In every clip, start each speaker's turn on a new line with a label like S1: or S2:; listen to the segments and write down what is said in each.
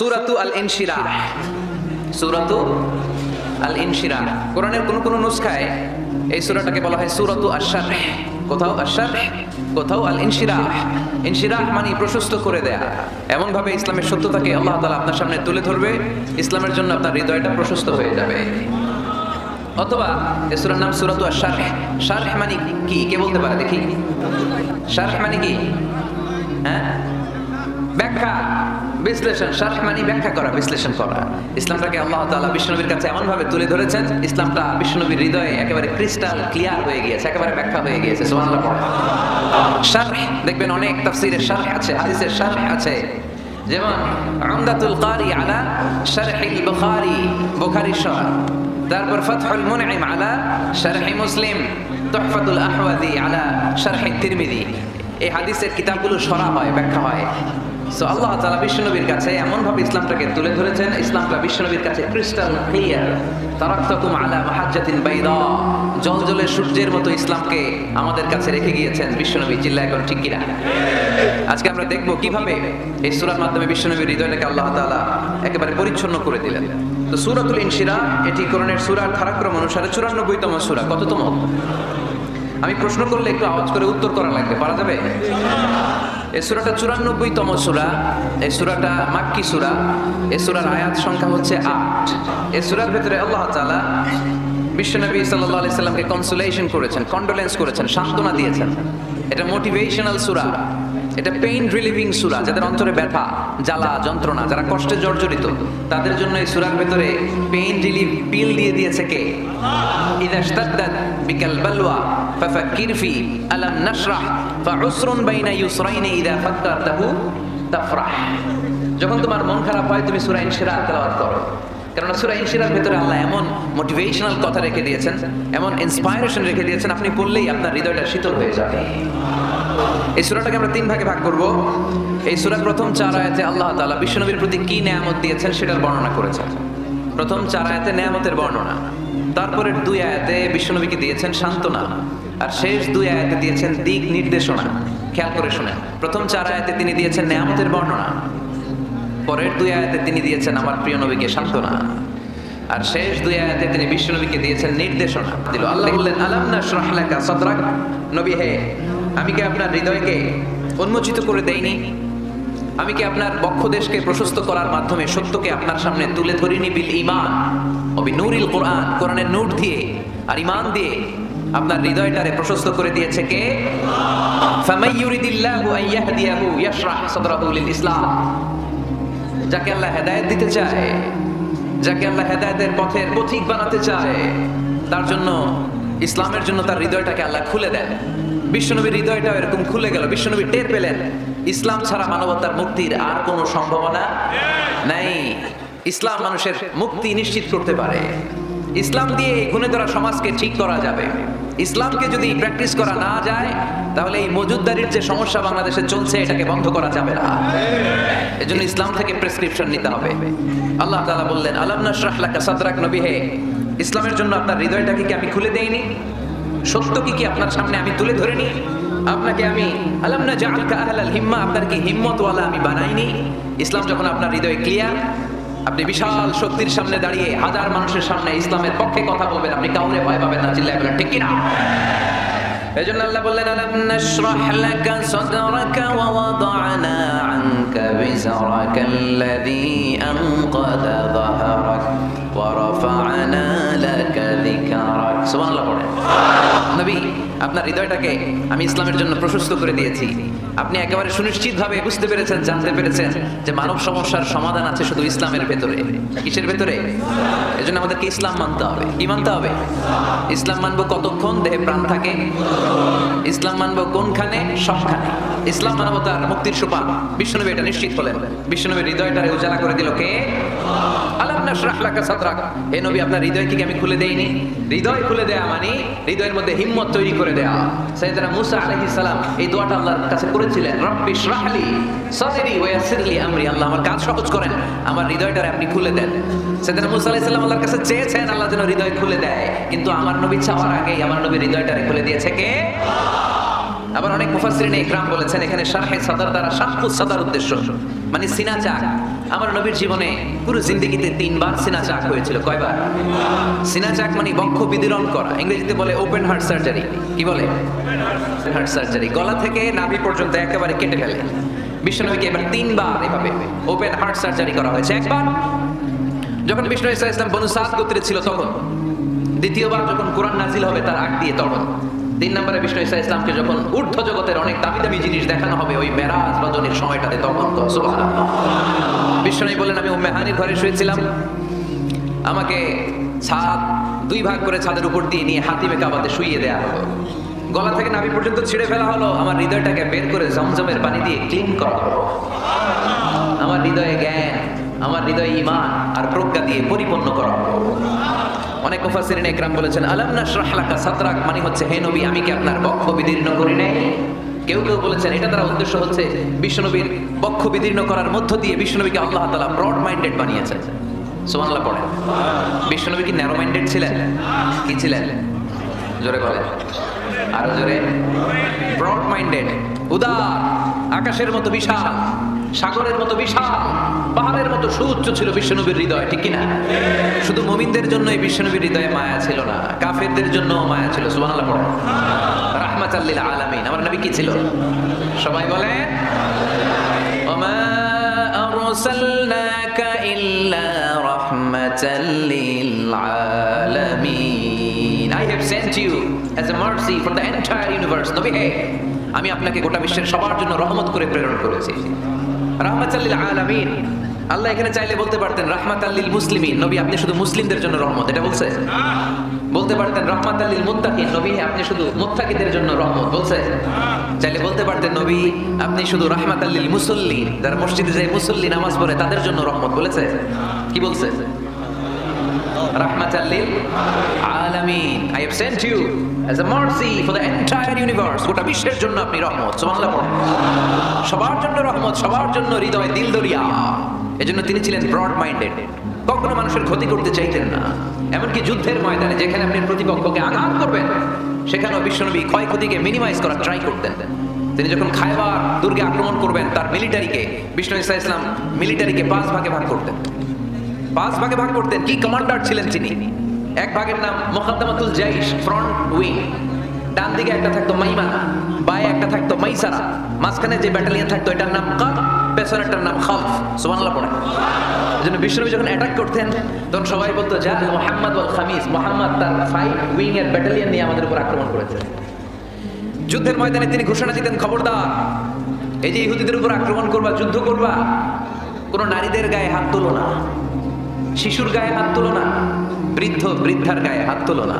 S1: সুরাতু আল ইনশিরা সুরাতু আল ইনশিরা কোরআনের কোন কোন নুসখায় এই সূরাটাকে বলা হয় সূরাতু আশ-শারহ। কোথাও আশ-শারহ, কোথাও আল ইনশিরাহ ইনশিরাহ মানে প্রশস্ত করে দেয়া। এমন ভাবে ইসলামের সত্যতাকে আল্লাহ তাআলা আপনার সামনে তুলে ধরবে, ইসলামের জন্য আপনার হৃদয়টা প্রশস্ত হয়ে যাবে। অথবা সূরার নাম সূরাতু আশ-শারহ। শারহ মানে কি? কে বলতে পারে দেখি? শারহ মানে কি? হ্যাঁ? ব্যাখ্যা। বিশ্লেষণ, শারহ মানে ব্যাখ্যা করা, বিশ্লেষণ করা। ইসলামটাকে আল্লাহ তাআলা বিষ্ণুনবীর কাছে এমন ভাবে তুলে ধরেছেন, ইসলামটা বিষ্ণুনবীর হৃদয়ে একেবারে ক্রিস্টাল, ক্লিয়ার হয়ে গিয়েছে, একেবারে ব্যাখ্যা হয়ে গিয়েছে দেখবেন অনেক তাফসীরের শারহ আছে, হাদিসের শারহ আছে। যেমন, আমদাতুল কারি আলা শারহিল বুখারী বুখারী শারহ। তারপর ফাতহুল মুনঈম আলা শারহি মুসলিম, তুহফাতুল আহওয়াজি আলা শারহি তিরমিজি। এই হাদিসের কিতাবগুলো সরা হয়, ব্যাখ্যা হয়। সো আল্লাহ তালা বিশ্বনবীর কাছে এমন ভাবে ইসলামটাকে তুলে ধরেছেন, ইসলামটা বিশ্বনবীর কাছে ক্রিস্টাল ক্লিয়ার তারাক্তাকুম আলা মাহাজ্জাতিন বাইদা। জলজলে সূর্যের মতো ইসলামকে আমাদের কাছে রেখে গিয়েছেন বিশ্বনবী চিল্লা এখন ঠিক কিনা? আজকে আমরা দেখব কীভাবে এই সূরার মাধ্যমে বিশ্বনবীর হৃদয়টাকে আল্লাহ তাআলা একেবারে পরিচ্ছন্ন করে দিলেন। তো সূরাতুল ইনশিরা, এটি কোরআনের সূরার ধারাক্রম অনুসারে চুরানব্বইতম সুরা, কততম? আমি প্রশ্ন করলে একটু আওয়াজ করে উত্তর করা লাগবে, পারা যাবে? এই সুরাটা চুরানব্বইতম সুরা, এই সুরাটা মাক্কি সুরা, এই সুরার আয়াত সংখ্যা হচ্ছে আট। এই সুরার ভেতরে আল্লাহ তাআলা বিশ্বনবী সাল্লাল্লাহু আলাইহি সাল্লামকে কনসোলেশন করেছেন কন্ডোলেন্স করেছেন, সান্ত্বনা দিয়েছেন। এটা মোটিভেশনাল সুরা। এটা পেইন রিলিভিং সুরা, যাদের অন্তরে ব্যথা, জ্বালা, যন্ত্রণা, যারা কষ্টে জর্জরিত, তাদের জন্য এই সুরার ভেতরে পেইন রিলিফ পিল দিয়ে দিয়েছে কে? ইদা ইশতাদ্দাত বিকাল বালওয়া ফাফাক্কির ফি আলাম নাশরাহ ফাউসরুন বাইনা ইউসরাইন ইদা ফাক্কারতাহু তাফরাহ যখন তোমার মন খারাপ হয়, তুমি সূরা ইনশিরাহ তেলাওয়াত করো। কারণ সুরা ইনশিরার ভেতরে আল্লাহ এমন মোটিভেশনাল কথা রেখে দিয়েছেন, এমন ইন্সপায়ারেশন রেখে দিয়েছেন, আপনি পড়লেই আপনার হৃদয়টা শীতল হয়ে যাবে। এই সুরাটাকে আমরা তিন ভাগে ভাগ করব। এই সূরার প্রথম চার আয়াতে আল্লাহ তাআলা বিশ্বনবীর প্রতি কি নেয়ামত দিয়েছেন, সেটার বর্ণনা করেছেন। প্রথম চার আয়াতে নেয়ামতের বর্ণনা। তারপরের দুই আয়াতে বিশ্বনবীকে দিয়েছেন সান্ত্বনা, আর শেষ দুই আয়াতে দিয়েছেন দিক নির্দেশনা। খেয়াল করে শুনেন, প্রথম চার আয়াতে তিনি দিয়েছেন নেয়ামতের বর্ণনা, পরের দুই আয়াতে তিনি দিয়েছেন আমার প্রিয় নবীকে সান্ত্বনা, আর শেষ দুই আয়াতে তিনি বিশ্বনবীকে দিয়েছেন নির্দেশনা। দিল, আল্লাহ বললেন আলাম না লাকা সদরাক? নবী, হে, আমি কি আপনার হৃদয়কে উন্মোচিত করে দেইনি? আমি কি আপনার বক্ষ দেশকে প্রশস্ত করার মাধ্যমে সত্যকে আপনার সামনে তুলে ধরিনি বিল ইমান অবি নূরিল কোরআন, কোরআনের নূর দিয়ে আর ইমান দিয়ে আপনার হৃদয়টারে প্রশস্ত করে দিয়েছে কে? ইসলাম। যাকে আল্লাহ হেদায়েত দিতে চায়, যাকে আল্লাহ হেদায়েতের পথের পথিক বানাতে চায়, তার জন্য, ইসলামের জন্য তার হৃদয়টাকে আল্লাহ খুলে দেন। বিশ্বনবীর হৃদয়টাও এরকম খুলে গেল, বিশ্বনবী টের পেলেন, ইসলাম ছাড়া মানবতার মুক্তির আর কোনো সম্ভাবনা নাই। ইসলাম মানুষের মুক্তি নিশ্চিত করতে পারে। ইসলাম দিয়ে এই গুণে ধরা সমাজকে ঠিক করা যাবে। ইসলামকে যদি প্র্যাকটিস করা না যায়, তাহলে এই মজুদদারির যে সমস্যা বাংলাদেশে চলছে, এটাকে বন্ধ করা যাবে না। এজন্য ইসলাম থেকে প্রেসক্রিপশন নিতে হবে। আল্লাহ তাআলা বললেন, আলাম নাশরাহ সাদরাক নবী হে? ইসলামের জন্য আপনার হৃদয়টাকে কি আমি খুলে দেইনি? সত্য কি কি আপনার সামনে আমি তুলে ধরিনি? আপনাকে আমি, আলাম না জাআলকা হিম্মা? আপনার কি হিম্মতওয়ালা আমি বানাইনি? ইসলাম যখন আপনার হৃদয়ে ক্লিয়ার আপনি বিশাল শক্তির সামনে দাঁড়িয়ে হাজার মানুষের সামনে ইসলামের পক্ষে কথা বলবেন, আপনি কাউরে ভয় পাবেন না, চিল্লায় বলেন ঠিক কিনা? এজন্য আল্লাহ বললেন, আলাম নাশরাহ লাকা সাদরাকা ওয়া ওয়াদা'না আনকা বিজরাকা আল্লাযী আনকাদা যাহরাক ওয়া রাফা'না লাকা যিকরাক। সুবহানাল্লাহ পড়েন নবী আপনার হৃদয়টাকে আমি ইসলামের জন্য প্রশস্ত করে দিয়েছি। আপনি একেবারে সুনিশ্চিতভাবে বুঝতে পেরেছেন, জানতে পেরেছেন যে মানব সমস্যার সমাধান আছে শুধু ইসলামের ভেতরে। কিসের ভেতরে? এজন্য আমাদেরকে ইসলাম মানতে হবে। কি মানতে হবে? ইসলাম মানবো কতক্ষণ দেহে প্রাণ থাকে? ইসলাম মানবো কোনখানে? সবখানে। ইসলাম মানবতার মুক্তির সোপান। বিষ্ণুনবী এটা নিশ্চিত হলেন বিষ্ণুনবীর হৃদয়টারে উজালা করে দিল কে? আপনার হৃদয়কে কি আমি খুলে দেইনি। হৃদয় খুলে দেয়া মানে হৃদয়ের মধ্যে হিম্মত তৈরি করে দেয়া। সাইয়েদনা মুসা আলাইহিস সালাম এই দোয়াটা আল্লাহর কাছে করেছিলেন। রব্বি ইশরাহলি সাদরি ওয়া ইয়াসসিরলি আমরি। আল্লাহ আমার কাজ সহজ করেন, আমার হৃদয়টারে আপনি খুলে দেন। সাইয়েদনা মুসা আলাইহিস সালাম আল্লাহর কাছে চেয়েছেন, আল্লাহ যেন হৃদয় খুলে দেয়। কিন্তু আমার নবী চাওয়ার আগেই আমার নবীর হৃদয়টারে খুলে দিয়েছে কে? আবার অনেক মুফাসসিরিন ইকরাম বলেছেন, এখানে শারহে সাদার দ্বারা শাক্কু সাদার উদ্দেশ্য। মানে সিনা চাক। আমার নবীর জীবনে পুরো জিন্দগিতে তিনবার সিনা চাক হয়েছিল। কয়বার? সিনা চাক মানে বক্ষ বিদীরণ করা। ইংরেজিতে বলে ওপেন হার্ট সার্জারি কি বলে? হার্ট সার্জারি গলা থেকে নাভি পর্যন্ত একেবারে কেটে ফেলে। বিশ্বনবীকে এবার তিনবার এভাবে ওপেন হার্ট সার্জারি করা হয়েছে। একবার যখন বিষ্ণু ইসলাম বনু সাদ গোত্রে ছিল, তখন। দ্বিতীয়বার যখন কোরআন নাজিল হবে, তার আগ দিয়ে তখন। তিন নম্বরে বিষ্ণু ইসা ইসলামকে যখন ঊর্ধ্ব জগতের অনেক দামি দামি জিনিস দেখানো হবে, ওই মেরাজ রজনীর সময়টাতে তখন তো। বিষ্ণু বললেন, আমি উম্মেহানির ঘরে শুয়েছিলাম। আমাকে ছাদ, দুই ভাগ করে ছাদের উপর দিয়ে নিয়ে হাতি হাতিমে কাবাতে শুইয়ে দেয়া হলো। গলা থেকে নাভি পর্যন্ত ছিঁড়ে ফেলা হলো। আমার হৃদয়টাকে বের করে জমজমের পানি দিয়ে ক্লিন করা হলো। আমার হৃদয়ে জ্ঞান, আমার হৃদয়ে ইমান আর প্রজ্ঞা দিয়ে পরিপূর্ণ করা হলো। অনেক মুফাসসিরিন একরাম বলেছেন, আলাম নাশরাহ লাকা সাদরাক? মানে হচ্ছে, হে নবী, আমি কি আপনার বক্ষ বিদীর্ণ করি নাই? কেউ কেউ বলেছেন, এটা দ্বারা উদ্দেশ্য হচ্ছে, বিশ্বনবীর বক্ষ বিদীর্ণ করার মধ্য দিয়ে বিশ্বনবীকে আল্লাহ তাআলা ব্রড মাইন্ডেড বানিয়েছেন। সুবহানাল্লাহ পড়েন। বিশ্বনবী কি ন্যারো মাইন্ডেড ছিলেন? কি ছিলেন? জোরে বলেন। আরও জোরে। ব্রড মাইন্ডেড উদার, আকাশের মতো বিশাল, সাগরের মতো বিশাল পাহাড়ের মতো সুউচ্চ ছিল বিশ্বনবীর হৃদয়, ঠিক কিনা? শুধু মমিনদের জন্য এই বিশ্বনবীর হৃদয়ে মায়া ছিল না, কাফেরদের জন্য মায়া ছিল সুবাহ রাহমাতাল্লিল আলামিন। আমার নবী কি ছিল? সবাই বলেন I have sent you as a mercy for the entire universe. নবী হে। আমি আপনাকে গোটা বিশ্বের সবার জন্য রহমত করে প্রেরণ করেছি। রাহমাতাল্লিল আলামিন। আল্লাহ এখানে চাইলে বলতে পারতেন, রাহমাতাল্লিল মুসলিমিন। নবী, আপনি শুধু মুসলিমদের জন্য রহমত, এটা বলছে? বলতে পারতেন, রহমাতাল্লিল মুত্তাকিন। নবী, আপনি শুধু মুত্তাকিদের জন্য রহমত, বলছে? চাইলে বলতে পারতেন, নবী, আপনি শুধু রাহমাতাল্লিল মুসল্লি যারা মসজিদে যায়, মুসল্লি নামাজ পড়ে, তাদের জন্য রহমত, বলেছে? কি বলছে? তিনি ছিলেন ব্রড মাইন্ডেড কখনো মানুষের ক্ষতি করতে চাইতেন না। এমনকি যুদ্ধের ময়দানে যেখানে আপনি প্রতিপক্ষকে আঘাত করবেন, সেখানেও বিশ্বনবী ক্ষয়ক্ষতিকে মিনিমাইজ করার ট্রাই করতেন। তিনি যখন খায়বার দুর্গে আক্রমণ করবেন, তার মিলিটারিকে বিষ্ণু ইসা ইসলাম মিলিটারিকে পাঁচ ভাগে ভাগ করতেন। পাঁচ ভাগে ভাগ করতেন। কি কমান্ডার ছিলেন তিনি? এক ভাগের নাম মোকাদ্দমাতুল জাইশ, ফ্রন্ট উইং। ডান দিকে একটা থাকতো মাইমানা বায়ে একটা থাকতো মাইসারা। মাঝখানে যে ব্যাটালিয়ন থাকতো, এটার নাম কাদ পেছনেরটার নাম খালফ সুবহানাল্লাহ পড়ে এজন্য বিশ্বনবী যখন অ্যাটাক করতেন, তখন সবাই বলতো, যা মোহাম্মদ ওয়াল খামিস। মোহাম্মদ তার ফাইভ উইং এর ব্যাটালিয়ন নিয়ে আমাদের উপর আক্রমণ করেছে যুদ্ধের ময়দানে তিনি ঘোষণা দিতেন, খবরদার, এই যে ইহুদিদের উপর আক্রমণ করবা, যুদ্ধ করবা, কোনো নারীদের গায়ে হাত তোলো না। শিশুর গায়ে হাত তোলো না, বৃদ্ধ, বৃদ্ধার গায়ে হাত তোলো না।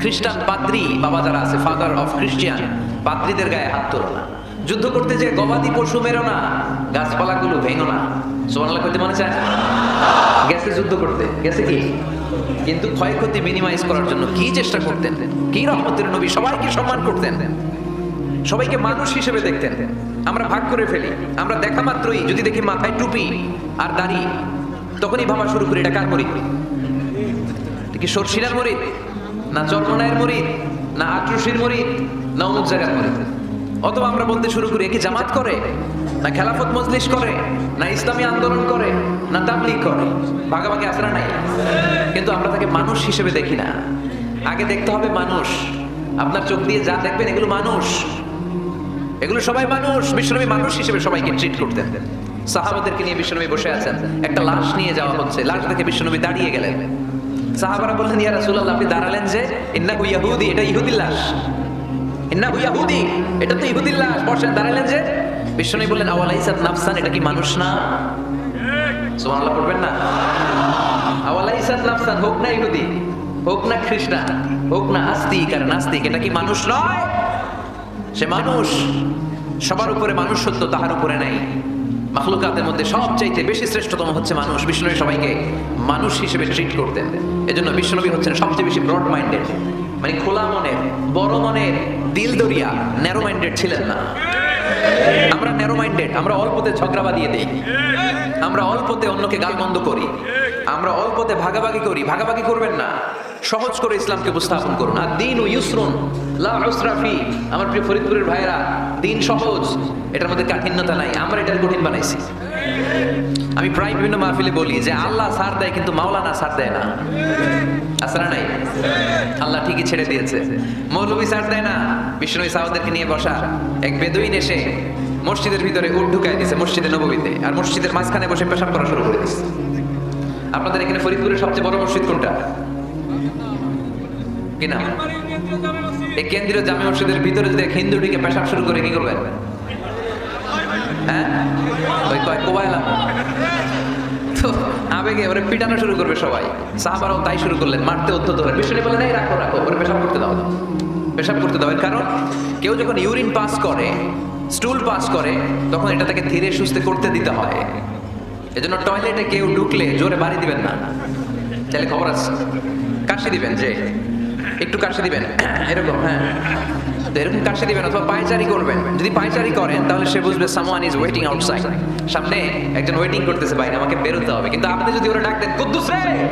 S1: খ্রিস্টান পাদ্রী, বাবা যারা আছে ফাদার অফ খ্রিস্টিয়ান পাদ্রীদের গায়ে হাত তোলো না। যুদ্ধ করতে যে গবাদি পশু মেরো না, গাছপালাগুলো ভেঙো না। করতে মনে চায়? গেছে যুদ্ধ করতে, গেছে কি? কিন্তু ক্ষয়ক্ষতি মিনিমাইজ করার জন্য কি চেষ্টা করতেন? কি রহমতের নবী? সবাইকে সম্মান করতেন। সবাইকে মানুষ হিসেবে দেখতেন। আমরা ভাগ করে ফেলি। আমরা দেখা মাত্রই যদি দেখি মাথায় টুপি আর দাড়ি। তখনই ভাবা শুরু করি, এটা কার মরিদ কি সরষিরার মরিদ না চরমনায়ের মরিদ না আটরসির মরিদ না অমুক জায়গার মরিদ অথবা আমরা বলতে শুরু করি কি জামাত করে? না খেলাফত মজলিস করে? না ইসলামী আন্দোলন করে? না তাবলিগ করে? ভাগাভাগি আসরা নাই। কিন্তু আমরা তাকে মানুষ হিসেবে দেখি না। আগে দেখতে হবে মানুষ। আপনার চোখ দিয়ে যা দেখবেন এগুলো মানুষ। এগুলো সবাই মানুষ। বিশ্বনবী মানুষ হিসেবে সবাইকে ট্রিট করতেন। সাহাবাদেরকে নিয়ে বিশ্বনবী বসে আছেন। একটা লাশ নিয়ে যাওয়া হচ্ছে। লাশ দেখে বিশ্বনবী দাঁড়িয়ে গেলেন। সাহাবারা বললেন, ইয়া রাসূলুল্লাহ, আপনি দাঁড়ালেন যে, ইন্নাহু ইয়াহুদি, এটা ইহুদির লাশ। ইন্নাহু ইয়াহুদি, এটা তো ইহুদির লাশ। বসেন, দাঁড়ালেন যে, বিশ্বনবী বললেন, আওয়ালাইসাত নাফসান, এটা কি মানুষ না? সুবহানাল্লাহ, পড়বেন না? আওয়ালাইসাত নাফসান, হোক না ইহুদি, হোক না খ্রিস্টান, হোক না আস্তিক, আর নাস্তিক, এটা কি মানুষ নয়? সে মানুষ, সবার উপরে মানুষ সত্য তাহার উপরে নাই। মাখলুকাতের মধ্যে সবচাইতে বেশি শ্রেষ্ঠতম হচ্ছে মানুষ বিষ্ণুনবী সবাইকে মানুষ হিসেবে ট্রিট করতেন। এজন্য বিষ্ণুনবী হচ্ছেন সবচেয়ে বেশি ব্রড মাইন্ডেড মানে খোলা মনের, বড় মনের দিল দরিয়া ন্যারো মাইন্ডেড ছিলেন না। আমরা ন্যারো মাইন্ডেড আমরা অল্পতে ঝগড়া বাঁধিয়ে দিই। আমরা অল্পতে অন্যকে গালমন্দ করি। আমরা অল্পতে ভাগাভাগি করি। ভাগাভাগি করবেন না। সহজ করে ইসলামকে উপস্থাপন করুন। আর দিন ও ইউসরুন লা উসরাফি আমার প্রিয় ফরিদপুরের ভাইয়েরা, দিন সহজ, এটার মধ্যে কাঠিন্যতা নাই। আমরা এটার কঠিন বানাইছি। আমি প্রায় বিভিন্ন মাহফিলে বলি যে, আল্লাহ সার দেয় কিন্তু মাওলানা সার দেয় না। আল্লাহ ঠিকই ছেড়ে দিয়েছে। মৌলভী সার দেয় না। বিষ্ণু সাহাবাদেরকে নিয়ে বসা। এক বেদুইন এসে মসজিদের ভিতরে উঠ ঢুকাই দিয়েছে, মসজিদে নবমীতে আর মসজিদের মাঝখানে বসে পেশাব করা শুরু করে দিচ্ছে আপনাদের এখানে ফরিদপুরের সবচেয়ে বড় মসজিদ কোনটা? কি নাম? এই কেন্দ্রীয় জামে মসজিদের ভিতরে যদি এক হিন্দু ঢুকে পেশাব শুরু করে, কি করবেন? হ্যাঁ? কেউ যখন ইউরিন পাস করে, স্টুল পাস করে, তখন এটা তাকে ধীরে সুস্থে করতে দিতে হয়। এজন্য টয়লেটে কেউ ঢুকলে জোরে বাড়ি দিবেন না। তাহলে খবর আছে। কাশি দিবেন যে একটু কাশি দিবেন। এরকম হ্যাঁ। এরকম কাশি দিবেন অথবা পায়চারি করবেন। যদি পায়চারি করেন, তাহলে সে বুঝবে সামওয়ান ইজ ওয়েটিং আউটসাইড সামনে একজন ওয়েটিং করতেছে বাইরে আমাকে বেরোতে হবে। কিন্তু আপনি যদি ওরা ডাক দেন কুদ্দুস রে!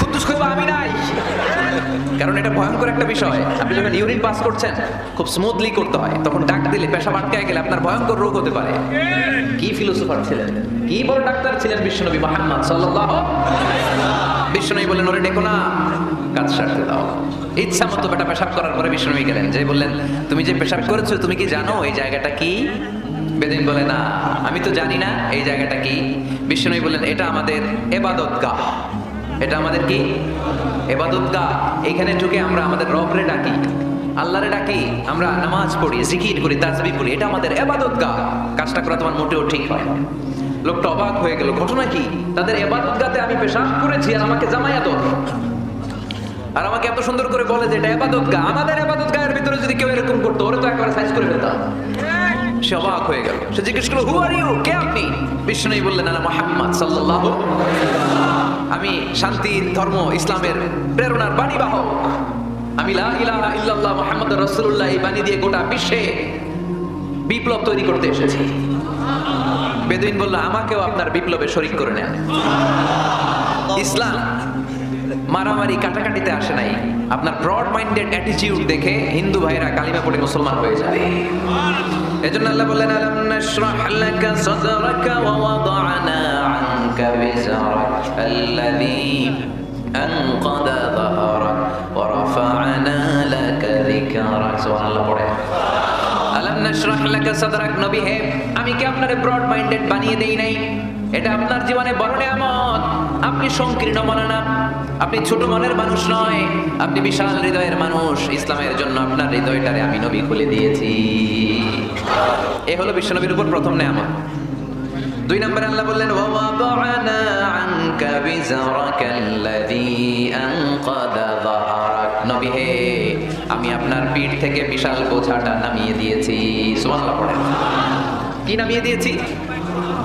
S1: কুদ্দুস কইবা আমি নাই। কারণ এটা ভয়ঙ্কর একটা বিষয়। আপনি যখন ইউরিন পাস করছেন, খুব স্মুথলি করতে হয়। তখন ডাক দিলে পেশাব আটকায় গেলে আপনার ভয়ঙ্কর রোগ হতে পারে। কি ফিলোসোফার ছিলেন? কি বড় ডাক্তার ছিলেন বিশ্বনবী মোহাম্মদ সাল্লাল্লাহু বিশ্বনবী বললেন, ওরে ডেকো না। কাজ সারতে দাও। ইচ্ছা মতো বেটা পেশাব করার পরে বিশ্বনবী গেলেন। যে বললেন, তুমি যে পেশাব করেছ, তুমি কি জানো এই জায়গাটা কি? বেদিন বলে, না, আমি তো জানি না এই জায়গাটা কি। বিশ্বনবী বললেন, এটা আমাদের এবাদত গাহ এটা আমাদের কি? এবাদত গাহ এইখানে ঢুকে আমরা আমাদের রবরে ডাকি। আল্লাহরে ডাকি, আমরা নামাজ পড়ি, জিকির করি, তাজবি পড়ি এটা আমাদের এবাদত গাহ কাজটা করা তোমার মোটেও ঠিক হয় লোকটা অবাক হয়ে গেল, ঘটনা কি? তাদের এবাদত গাতে আমি পেশাব করেছি আর আমাকে জামায়াত আর আমাকে এত সুন্দর করে বলে যে এটা এবাদত গা। আমাদের এবাদত গায়ের ভিতরে যদি কেউ এরকম করতো, ওরে তো একবার সাইজ করে ফেলতাম। সে অবাক হয়ে গেল। সে জিজ্ঞেস করল হু আর ইউ কে আপনি? বিষ্ণু বললেন, আলা মোহাম্মদ সাল্লাল্লাহু আমি শান্তির ধর্ম, ইসলামের প্রেরণার বাণী বাহক। আমি লা ইলাহা ইল্লাল্লাহ মুহাম্মদ রাসূলুল্লাহ এই বাণী দিয়ে গোটা বিশ্বে বিপ্লব তৈরি করতে এসেছি। বেদুইন বলল, আমাকেও আপনার বিপ্লবে শরিক করে নেন। ইসলাম মারামারি কাটাকাটিতে আসে নাই। আপনার ব্রড মাইন্ডেড অ্যাটিটিউড দেখে হিন্দু ভাইরা কালিমা পড়ে মুসলমান হয়ে যাবে এজন্য আল্লাহ বললেন, আলাম নাশরাহ লাকা সাদরাকা ওয়া ওয়াদা'না আনকা বিজরাক আল্লাযী আনকাদা যাহরাক ওয়া রাফা'না লাকা যিকরাক। সুবহানাল্লাহ, পড়ে। আলাম নাশরাহ লাকা সাদরাক নবী হে, আমি কি আপনারে ব্রড মাইন্ডেড বানিয়ে দেই নাই? এটা আপনার জীবনে বড় নিয়ামত। আপনি সংকীর্ণ মনে না আপনি ছোট মনের মানুষ নয়, আপনি বিশাল হৃদয়ের মানুষ। ইসলামের জন্য আপনার হৃদয়টারে আমি নবী খুলে দিয়েছি। এ হলো বিশ্বনবীর উপর প্রথম নিয়ামত। দুই নম্বরে আল্লাহ বললেন ওয়াদা'না হে, আমি আপনার পিঠ থেকে বিশাল বোঝাটা নামিয়ে দিয়েছি। সুবহানাল্লাহ কি নামিয়ে দিয়েছি?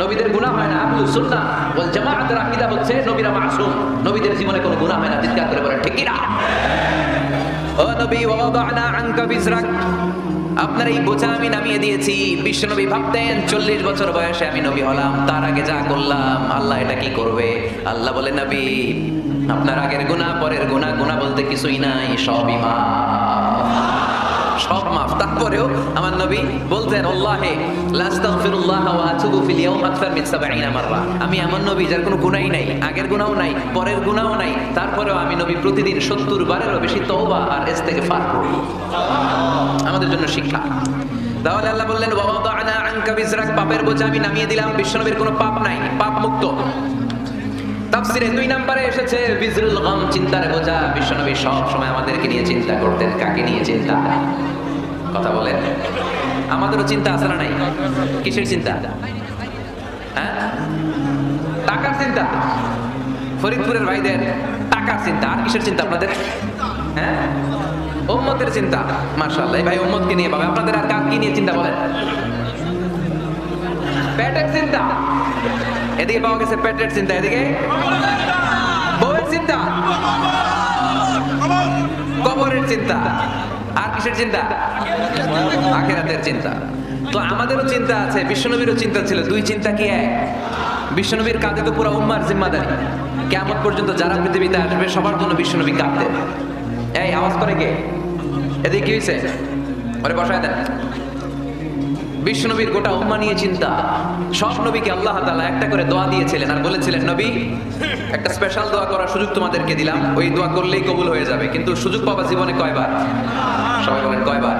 S1: নবীদের গুনাহ হয় না, আহলুস সুন্নাহ ওয়াল জামাআতের আকীদা হচ্ছে নবীরা মাসুম। নবীদের জীবনে কোনো গুনাহ হয় না, চিৎকার করে বলেন, ঠিক না? ও নবী ওয়াদানা আনকা বিজরাক আপনার এই বোঝা আমি নামিয়ে দিয়েছি। বিশ্বনবী ভাবতেন, চল্লিশ বছর বয়সে আমি নবী হলাম, তার আগে যা করলাম, আল্লাহ এটা কি করবে? আল্লাহ বলে, নবী, আপনার আগের গুনাহ, পরের গুনাহ গুনাহ বলতে কিছুই নাই সবই মাফ সব মাফ। তারপরেও আমার নবী বলতেন, আল্লাহে, লাস্তাগফিরুল্লাহ ওয়া আতুবু ফিল ইয়াউম আকসার মিন 70 মাররা। আমি এমন নবী যার কোনো গুনাহই নাই, আগের গুনাহও নাই, পরের গুনাহও নাই। তারপরেও আমি নবী প্রতিদিন 70 বারেরও বেশি তওবা আর ইস্তেগফার করি। আমাদের জন্য শিক্ষা। তাহলে আল্লাহ বললেন ওয়াদানা আনকা বিজরাক। পাপের বোঝা আমি নামিয়ে দিলাম, বিশ্বনবীর কোনো পাপ নাই, পাপ মুক্ত। তাফসিরে দুই নম্বরে এসেছে, বিজরুল গাম চিন্তার বোঝা বিশ্বনবী সব সময় আমাদেরকে নিয়ে চিন্তা করতেন। কাকে নিয়ে চিন্তা? কথা বলেন। আমাদেরও চিন্তা আছে না নাই? কিসের চিন্তা? হ্যাঁ? টাকার চিন্তা। ফরিদপুরের ভাইদের টাকার চিন্তা। আর কিসের চিন্তা আপনাদের? হ্যাঁ? উম্মতের চিন্তা। মার্শাল্লাহ ভাই উম্মতকে নিয়ে পাবে আপনাদের আর কার কি নিয়ে চিন্তা বলেন? পেটের চিন্তা। এদিকে পাওয়া গেছে পেটের চিন্তা, এদিকে? বউয়ের চিন্তা? কবরের চিন্তা। আর কিসের চিন্তা? আখেরাতের চিন্তা। তো আমাদেরও চিন্তা আছে, বিশ্বনবীরও চিন্তা ছিল, দুই চিন্তা কি এক? বিশ্বনবীর কাঁধে তো পুরো উম্মার জিম্মাদারি। কেমন পর্যন্ত যারা পৃথিবীতে আসবে, সবার জন্য বিশ্বনবী কাঁদতেন এই, আওয়াজ করে কে? এদিকে কি হয়েছে ওরে বসায় দেন। বিশ্বনবীর গোটা উম্মা নিয়ে চিন্তা। সব নবীকে আল্লাহ তাআলা একটা করে দোয়া দিয়েছিলেন আর বলেছিলেন, নবী, একটা স্পেশাল দোয়া করার সুযোগ তোমাদেরকে দিলাম। ওই দোয়া করলেই কবুল হয়ে যাবে। কিন্তু সুযোগ পাবা জীবনে কয়বার? সবাই বলেন, কয়বার?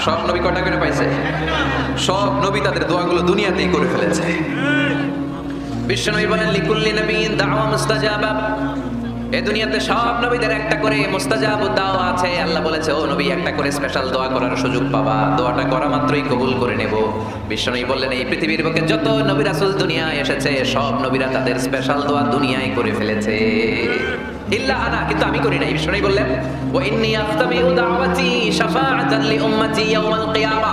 S1: সব নবী কয়টা করে পাইছে? সব নবী তাদের দোয়াগুলো দুনিয়াতেই করে ফেলেছে। বিশ্বনবী বলেন, লিকুল্লি নবীন দাওয়া মুস্তাজাবা। এ দুনিয়াতে সব নবীদের একটা করে মুস্তাজাব দাও আছে। আল্লাহ বলেছে, ও নবী, একটা করে স্পেশাল দোয়া করার সুযোগ পাবা। দোয়াটা করা মাত্রই কবুল করে নেব। বিশ্বনবী বললেন, এই পৃথিবীর বুকে যত নবী রাসূল দুনিয়ায় এসেছে, সব নবীরা তাদের স্পেশাল দোয়া দুনিয়ায় করে ফেলেছে। ইল্লা আনা, কিন্তু আমি করি নাই। বিশ্বনবী বললেন, ওয়া ইন্নী আফতাবিউ দাওয়াতি শাফাআতান লি উম্মতি ইয়াউমাল কিয়ামা।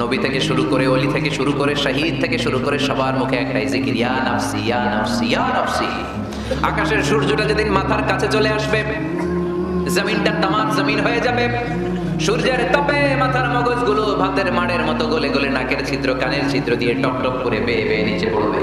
S1: নবী থেকে শুরু করে অলি থেকে শুরু করে শাহিদ থেকে শুরু করে সবার মুখে একটাই জিকির নাফসি, ইয়া নাফসি ইয়া নাফসি। আকাশের সূর্যটা যেদিন মাথার কাছে চলে আসবে, জমিনটা তামার জমিন হয়ে যাবে। সূর্যের তাপে মাথার মগজগুলো ভাতের মাড়ের মতো গলে গলে নাকের ছিদ্র, কানের ছিদ্র দিয়ে টপ টপ করে বেয়ে বেয়ে নিচে পড়বে।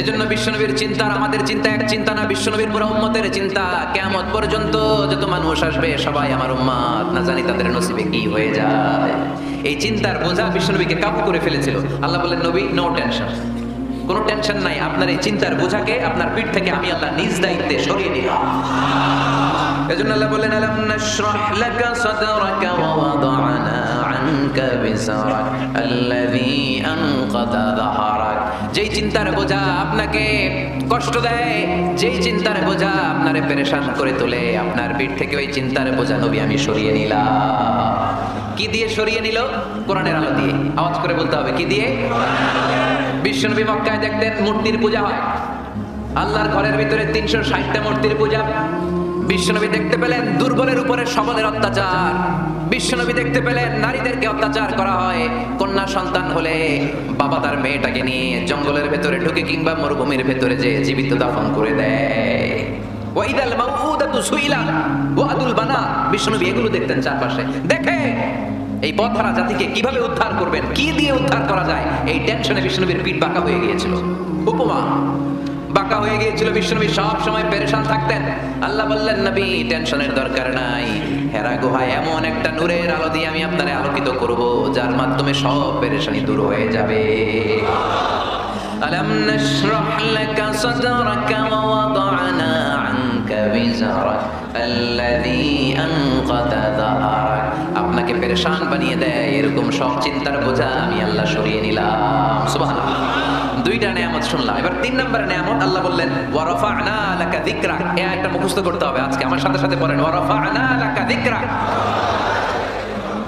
S1: এজন্য বিশ্বনবীর চিন্তা আমাদের চিন্তা এক চিন্তা না, বিশ্বনবীর পুরো উম্মতের চিন্তা। কেমন পর্যন্ত যত মানুষ আসবে, সবাই আমার উম্মাত। না জানি তাদের নসিবে কি হয়ে যায়। এই চিন্তার বোঝা বিশ্বনবীকে কাবু করে ফেলেছিল। আল্লাহ বললেন, নবী নো টেনশন কোনো টেনশন নাই। আপনার এই চিন্তার বোঝাকে আপনার পিঠ থেকে আমি আল্লাহ নিজ দায়িত্বে সরিয়ে নিলাম। এজন্য আল্লাহ বললেন, আলাম নাশরাহ লাকা সাদরাকা ওয়া ওয়াদানা আনকা বিসরাক আল্লাযী আনকাদা যাহরাক যেই চিন্তার বোঝা আপনাকে কষ্ট দেয়, যেই চিন্তার বোঝা আপনারে পেরেশান করে তোলে, আপনার পিঠ থেকে ওই চিন্তার বোঝা নবী আমি সরিয়ে নিলাম। কি দিয়ে সরিয়ে নিল? কোরআনের আলো দিয়ে। আওয়াজ করে বলতে হবে, কি দিয়ে? বিশ্বনবী মক্কায় দেখতেন মূর্তির পূজা হয়। আল্লাহর ঘরের ভিতরে তিনশো ষাটটা মূর্তির পূজা বিশ্বনবী দেখতে পেলেন দুর্বলের উপরে সবলের অত্যাচার। বিশ্বনবী দেখতে পেলেন নারীদেরকে অত্যাচার করা হয়। কন্যা সন্তান হলে বাবা তার মেয়েটাকে নিয়ে জঙ্গলের ভেতরে ঢুকে কিংবা মরুভূমির ভেতরে যে জীবিত দাফন করে দেয়। ওয়াইদাল মাউউদাতু সুইলাত ওয়াদুল বানা। বিশ্বনবী এগুলো দেখতেন চারপাশে। দেখে এই পথহারা জাতিকে কীভাবে উদ্ধার করবেন? কি দিয়ে উদ্ধার করা যায়? এই টেনশনে বিষ্ণুবীর পিঠ বাঁকা হয়ে গিয়েছিল। উপমা। বাঁকা হয়ে গিয়েছিল বিষ্ণুবী সব সময় পেরেশান থাকতেন আল্লাহ বললেন নবী টেনশনের দরকার নাই হেরা গুহায় এমন একটা নূরের আলো দিয়ে আমি আপনারে আলোকিত করব যার মাধ্যমে সব পেরেশানি দূর হয়ে যাবে ألم نشرح لك صدرك ووضعنا عنك وزرك الذي أنقض ظهرك আপনাকে পেরেশান বানিয়ে দেয় এরকম সব চিন্তার বোঝা আমি আল্লাহ সরিয়ে নিলাম সুবহানাল্লাহ দুইটা নিয়ামত শুনলাম। এবার তিন নম্বরের নিয়ামত আল্লাহ বললেন, ওয়ারাফা'না লাকা যিকরাক এই আয়াতটা মুখস্থ করতে হবে আজকে। আমার সাথে সাথে পড়েন, ওয়ারাফা'না লাকা যিকরাক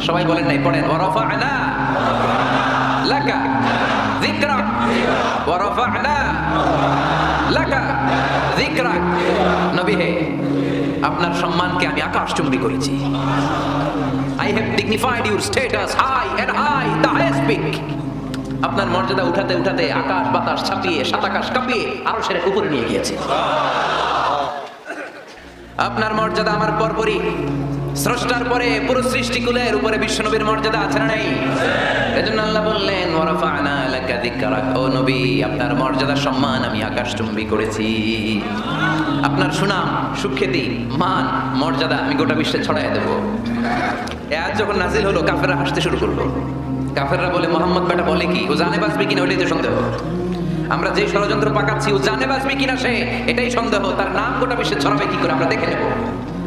S1: সবাই বলেন নাই, পড়েন, ওয়ারাফা'না লাকা যিকরাক ওয়ারাফা'না লাকা যিকরাক নবী হে, আপনার সম্মানকে আমি আকাশ চুম্বি করেছি। I have dignified your status high and high the highest peak আপনার মর্যাদা উঠাতে উঠাতে আকাশ বাতাস ছাপিয়ে, সাত আকাশ কাঁপিয়ে আরও সেরে উপরে নিয়ে গিয়েছে। আপনার মর্যাদা আমার পরপরই। স্রষ্টার পরে পুরো সৃষ্টিকুলের উপরে বিশ্বনবীর মর্যাদা আছে না নেই? এজন্য আল্লাহ বললেন, ওয়ারাফা'না লাকা যিকরাক। ও নবী, আপনার মর্যাদা সম্মান আমি আকাশচুম্বী করেছি। আপনার সুনাম, সুখ্যাতি, মান, মর্যাদা আমি গোটা বিশ্বে ছড়াই দেব। এ আজ যখন নাজিল হলো, কাফেররা হাসতে শুরু করল। কাফেররা বলে, মোহাম্মদ বেটা বলে কি? ও জানে বাঁচবে কিনা ওইটাই তো সন্দেহ। আমরা যে ষড়যন্ত্র পাকাচ্ছি, ও জানে বাঁচবে কিনা সে, এটাই সন্দেহ। তার নাম গোটা বিশ্বে ছড়াবে কি করে, আমরা দেখে নেব।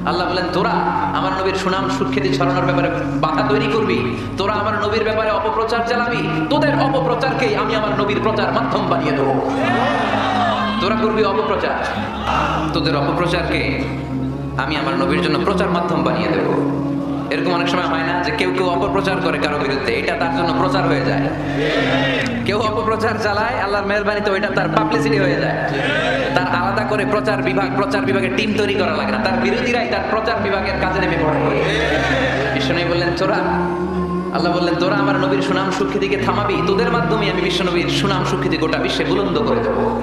S1: আল্লাহ বলেন, তোরা আমার নবীর সুনাম, সুখ্যাতি ছড়ানোর ব্যাপারে বাধা তৈরি করবি। তোরা আমার নবীর ব্যাপারে অপপ্রচার চালাবি। তোদের অপপ্রচারকেই আমি আমার নবীর প্রচার মাধ্যম বানিয়ে দেবো। তোরা করবি অপপ্রচার। তোদের অপপ্রচারকে আমি আমার নবীর জন্য প্রচার মাধ্যম বানিয়ে দেবো। এরকম অনেক সময় হয় না যে কেউ কেউ অপপ্রচার করে কারও বিরুদ্ধে। এটা তার জন্য প্রচার হয়ে যায়। কেউ অপপ্রচার চালায়, আল্লাহর মেহরবানিতে ওইটা তার পাবলিসিটি হয়ে যায়। তার আলাদা করে প্রচার বিভাগ, প্রচার বিভাগের টিম তৈরি করা লাগে না। তার বিরোধীরাই তার প্রচার বিভাগের কাজে নেমে পড়ে। বিষ্ণু বললেন, তোরা আল্লাহ বললেন, তোরা আমার নবীর সুনাম সুখ্যাতিকে থামাবি। তোদের মাধ্যমে আমি বিশ্ব নবীর সুনাম সুখ্যাতি গোটা বিশ্বে বুলন্দ করে দেবো।